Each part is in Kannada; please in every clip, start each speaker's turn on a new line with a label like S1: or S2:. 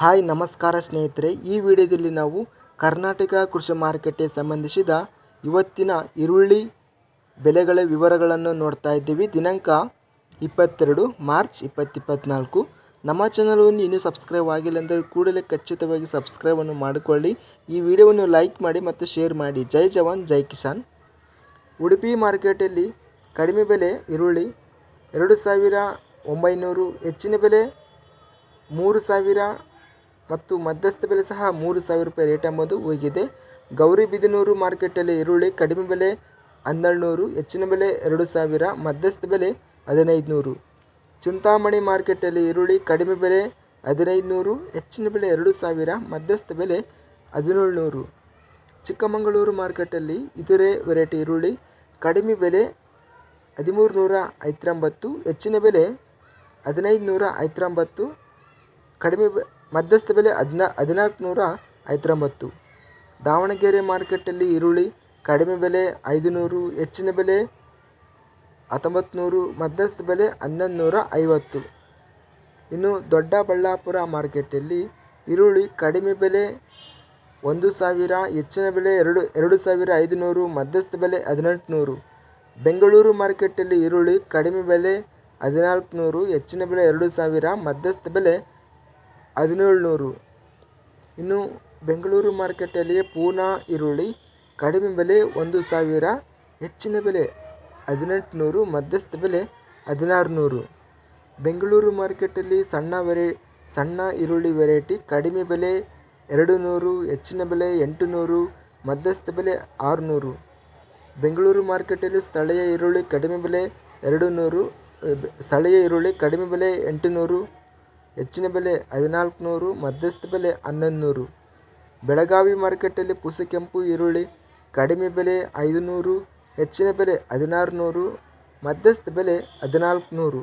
S1: ಹಾಯ್, ನಮಸ್ಕಾರ ಸ್ನೇಹಿತರೆ. ಈ ವಿಡಿಯೋದಲ್ಲಿ ನಾವು ಕರ್ನಾಟಕ ಕೃಷಿ ಮಾರುಕಟ್ಟೆಗೆ ಸಂಬಂಧಿಸಿದ ಇವತ್ತಿನ ಈರುಳ್ಳಿ ಬೆಲೆಗಳ ವಿವರಗಳನ್ನು ನೋಡ್ತಾ ಇದ್ದೀವಿ. ದಿನಾಂಕ ಇಪ್ಪತ್ತೆರಡು, ಮಾರ್ಚ್ ಇಪ್ಪತ್ತಿಪ್ಪತ್ನಾಲ್ಕು ನಮ್ಮ ಚಾನಲನ್ನು ಇನ್ನೂ ಸಬ್ಸ್ಕ್ರೈಬ್ ಆಗಿಲ್ಲ ಅಂದರೆ ಕೂಡಲೇ ಖಚಿತವಾಗಿ ಸಬ್ಸ್ಕ್ರೈಬನ್ನು ಮಾಡಿಕೊಳ್ಳಿ. ಈ ವಿಡಿಯೋವನ್ನು ಲೈಕ್ ಮಾಡಿ ಮತ್ತು ಶೇರ್ ಮಾಡಿ. ಜೈ ಜವಾನ್, ಜೈ ಕಿಸಾನ್. ಉಡುಪಿ ಮಾರ್ಕೆಟಲ್ಲಿ ಕಡಿಮೆ ಬೆಲೆ ಈರುಳ್ಳಿ ಎರಡು ಸಾವಿರ ಒಂಬೈನೂರು, ಹೆಚ್ಚಿನ ಬೆಲೆ ಮೂರು ಸಾವಿರ ಮತ್ತು ಮಧ್ಯಸ್ಥ ಬೆಲೆ ಸಹ ಮೂರು ಸಾವಿರ ರೂಪಾಯಿ ರೇಟ್ ಎಂಬುದು ಹೋಗಿದೆ ಗೌರಿಬಿದನೂರು ಮಾರ್ಕೆಟಲ್ಲಿ ಈರುಳ್ಳಿ ಕಡಿಮೆ ಬೆಲೆ ಹನ್ನೆರಡು ನೂರು ಹೆಚ್ಚಿನ ಬೆಲೆ ಎರಡು ಸಾವಿರ, ಮಧ್ಯಸ್ಥ ಬೆಲೆ ಹದಿನೈದು ನೂರು ಚಿಂತಾಮಣಿ ಮಾರ್ಕೆಟಲ್ಲಿ ಈರುಳ್ಳಿ ಕಡಿಮೆ ಬೆಲೆ ಹದಿನೈದು ನೂರು ಹೆಚ್ಚಿನ ಬೆಲೆ ಎರಡು ಸಾವಿರ, ಮಧ್ಯಸ್ಥ ಬೆಲೆ ಹದಿನೇಳು ನೂರು ಚಿಕ್ಕಮಗಳೂರು ಮಾರ್ಕೆಟಲ್ಲಿ ಇದರೇ ವೆರೈಟಿ ಈರುಳ್ಳಿ ಕಡಿಮೆ ಬೆಲೆ ಹದಿಮೂರು ನೂರ ಐತ್ರಂಬತ್ತು ಹೆಚ್ಚಿನ ಬೆಲೆ ಹದಿನೈದು ನೂರ ಐತ್ರಂಬತ್ತು ಕಡಿಮೆ ಬೆ- ಮಧ್ಯಸ್ಥ ಬೆಲೆ ಹದಿನಾ ಹದಿನಾಲ್ಕು ನೂರ ಐವತ್ತೊಂಬತ್ತು. ದಾವಣಗೆರೆ ಮಾರ್ಕೆಟಲ್ಲಿ ಈರುಳ್ಳಿ ಕಡಿಮೆ ಬೆಲೆ ಐದು ನೂರು ಹೆಚ್ಚಿನ ಬೆಲೆ ಹತ್ತೊಂಬತ್ತು ನೂರು ಮಧ್ಯಸ್ಥ ಬೆಲೆ ಹನ್ನೊಂದು ನೂರ ಐವತ್ತು. ಇನ್ನು ದೊಡ್ಡಬಳ್ಳಾಪುರ ಮಾರ್ಕೆಟಲ್ಲಿ ಈರುಳ್ಳಿ ಕಡಿಮೆ ಬೆಲೆ ಒಂದು ಸಾವಿರ, ಹೆಚ್ಚಿನ ಬೆಲೆ ಎರಡು ಎರಡು ಸಾವಿರ ಐದುನೂರು, ಮಧ್ಯಸ್ಥ ಬೆಲೆ ಹದಿನೆಂಟು ನೂರು ಬೆಂಗಳೂರು ಮಾರ್ಕೆಟಲ್ಲಿ ಈರುಳ್ಳಿ ಕಡಿಮೆ ಬೆಲೆ ಹದಿನಾಲ್ಕು ನೂರು ಹೆಚ್ಚಿನ ಬೆಲೆ ಎರಡು ಸಾವಿರ, ಮಧ್ಯಸ್ಥ ಬೆಲೆ ಹದಿನೇಳು ನೂರು ಇನ್ನು ಬೆಂಗಳೂರು ಮಾರ್ಕೆಟಲ್ಲಿ ಪೂನಾ ಈರುಳ್ಳಿ ಕಡಿಮೆ ಬೆಲೆ ಒಂದು ಸಾವಿರ, ಹೆಚ್ಚಿನ ಬೆಲೆ ಹದಿನೆಂಟುನೂರು, ಮಧ್ಯಸ್ಥ ಬೆಲೆ ಹದಿನಾರು ನೂರು ಬೆಂಗಳೂರು ಮಾರ್ಕೆಟಲ್ಲಿ ಸಣ್ಣ ವೆರೈ, ಸಣ್ಣ ಈರುಳ್ಳಿ ವೆರೈಟಿ ಕಡಿಮೆ ಬೆಲೆ ಎರಡು ನೂರು ಹೆಚ್ಚಿನ ಬೆಲೆ ಎಂಟು ನೂರು ಮಧ್ಯಸ್ಥ ಬೆಲೆ ಆರುನೂರು. ಬೆಂಗಳೂರು ಮಾರ್ಕೆಟಲ್ಲಿ ಸ್ಥಳೀಯ ಈರುಳ್ಳಿ ಕಡಿಮೆ ಬೆಲೆ ಎರಡು ನೂರು ಸ್ಥಳೀಯ ಈರುಳ್ಳಿ ಕಡಿಮೆ ಬೆಲೆ ಎಂಟು ನೂರು ಹೆಚ್ಚಿನ ಬೆಲೆ ಹದಿನಾಲ್ಕು ನೂರು ಮಧ್ಯಸ್ಥ ಬೆಲೆ ಹನ್ನೊಂದು ನೂರು ಬೆಳಗಾವಿ ಮಾರ್ಕೆಟಲ್ಲಿ ಪುಸಕೆಂಪು, ಈರುಳ್ಳಿ ಕಡಿಮೆ ಬೆಲೆ ಐದು ನೂರು ಹೆಚ್ಚಿನ ಬೆಲೆ ಹದಿನಾರು ನೂರು ಮಧ್ಯಸ್ಥ ಬೆಲೆ ಹದಿನಾಲ್ಕು ನೂರು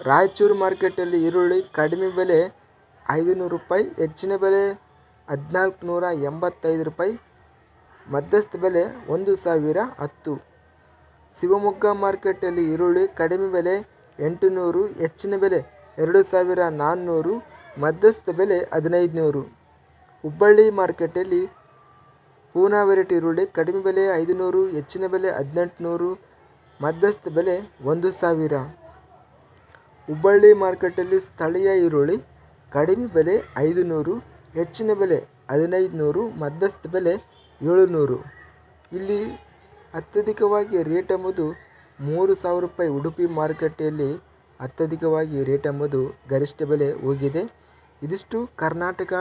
S1: ರಾಯಚೂರು ಮಾರ್ಕೆಟಲ್ಲಿ ಈರುಳ್ಳಿ ಕಡಿಮೆ ಬೆಲೆ ಐದು ನೂರು ರೂಪಾಯಿ, ಹೆಚ್ಚಿನ ಬೆಲೆ ಹದಿನಾಲ್ಕು ನೂರ ಎಂಬತ್ತೈದು ರೂಪಾಯಿ, ಮಧ್ಯಸ್ಥ ಬೆಲೆ ಒಂದು ಸಾವಿರ ಹತ್ತು. ಶಿವಮೊಗ್ಗ ಮಾರ್ಕೆಟಲ್ಲಿ ಈರುಳ್ಳಿ ಕಡಿಮೆ ಬೆಲೆ ಎಂಟು ನೂರು ಹೆಚ್ಚಿನ ಬೆಲೆ ಎರಡು ಸಾವಿರ ನಾನ್ನೂರು, ಮಧ್ಯಸ್ಥ ಬೆಲೆ ಹದಿನೈದು ನೂರು ಹುಬ್ಬಳ್ಳಿ ಮಾರ್ಕೆಟಲ್ಲಿ ಪೂನಾ ವೆರೈಟಿ ಈರುಳ್ಳಿ ಕಡಿಮೆ ಬೆಲೆ ಐದು ನೂರು ಹೆಚ್ಚಿನ ಬೆಲೆ ಹದಿನೆಂಟುನೂರು, ಮಧ್ಯಸ್ಥ ಬೆಲೆ ಒಂದು ಸಾವಿರ. ಹುಬ್ಬಳ್ಳಿ ಮಾರ್ಕೆಟಲ್ಲಿ ಸ್ಥಳೀಯ ಈರುಳ್ಳಿ ಕಡಿಮೆ ಬೆಲೆ ಐದು ನೂರು ಹೆಚ್ಚಿನ ಬೆಲೆ ಹದಿನೈದು ನೂರು ಮಧ್ಯಸ್ಥ ಬೆಲೆ ಏಳುನೂರು. ಇಲ್ಲಿ ಅತ್ಯಧಿಕವಾಗಿ ರೇಟ್ ಎಂಬುದು ಮೂರು ಸಾವಿರ ರೂಪಾಯಿ ಉಡುಪಿ ಮಾರುಕಟ್ಟೆಯಲ್ಲಿ ಅತ್ಯಧಿಕವಾಗಿ ರೇಟ್ ಎಂಬುದು ಗರಿಷ್ಠ ಬೆಲೆ ಹೋಗಿದೆ. ಇದಿಷ್ಟು ಕರ್ನಾಟಕ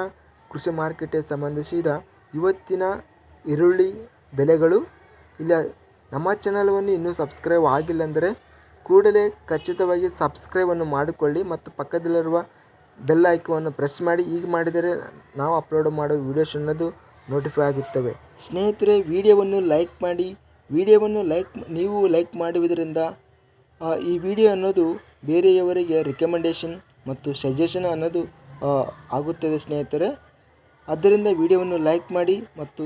S1: ಕೃಷಿ ಮಾರುಕಟ್ಟೆ ಸಂಬಂಧಿಸಿದ ಇವತ್ತಿನ ಈರುಳ್ಳಿ ಬೆಲೆಗಳು. ಇಲ್ಲ, ನಮ್ಮ ಚಾನಲವನ್ನು ಇನ್ನೂ ಸಬ್ಸ್ಕ್ರೈಬ್ ಆಗಿಲ್ಲ ಅಂದರೆ ಕೂಡಲೇ ಖಚಿತವಾಗಿ ಸಬ್ಸ್ಕ್ರೈಬನ್ನು ಮಾಡಿಕೊಳ್ಳಿ ಮತ್ತು ಪಕ್ಕದಲ್ಲಿರುವ ಬೆಲ್ ಐಕವನ್ನು ಪ್ರೆಸ್ ಮಾಡಿ. ಈಗ ಮಾಡಿದರೆ ನಾವು ಅಪ್ಲೋಡ್ ಮಾಡೋ ವೀಡಿಯೋಸ್ ಅನ್ನೋದು ನೋಟಿಫೈ ಆಗುತ್ತವೆ. ಸ್ನೇಹಿತರೆ, ವಿಡಿಯೋವನ್ನು ಲೈಕ್ ಮಾಡಿ. ವಿಡಿಯೋವನ್ನು ಲೈಕ್, ನೀವು ಲೈಕ್ ಮಾಡುವುದರಿಂದ ಈ ವಿಡಿಯೋ ಅನ್ನೋದು ಬೇರೆಯವರಿಗೆ ರಿಕಮೆಂಡೇಷನ್ ಮತ್ತು ಸಜೆಷನ್ ಅನ್ನೋದು ಆಗುತ್ತದೆ ಸ್ನೇಹಿತರೆ. ಆದ್ದರಿಂದ ವಿಡಿಯೋವನ್ನು ಲೈಕ್ ಮಾಡಿ ಮತ್ತು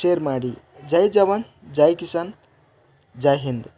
S1: ಶೇರ್ ಮಾಡಿ. ಜೈ ಜವಾನ್, ಜೈ ಕಿಸಾನ್, ಜೈ ಹಿಂದ್.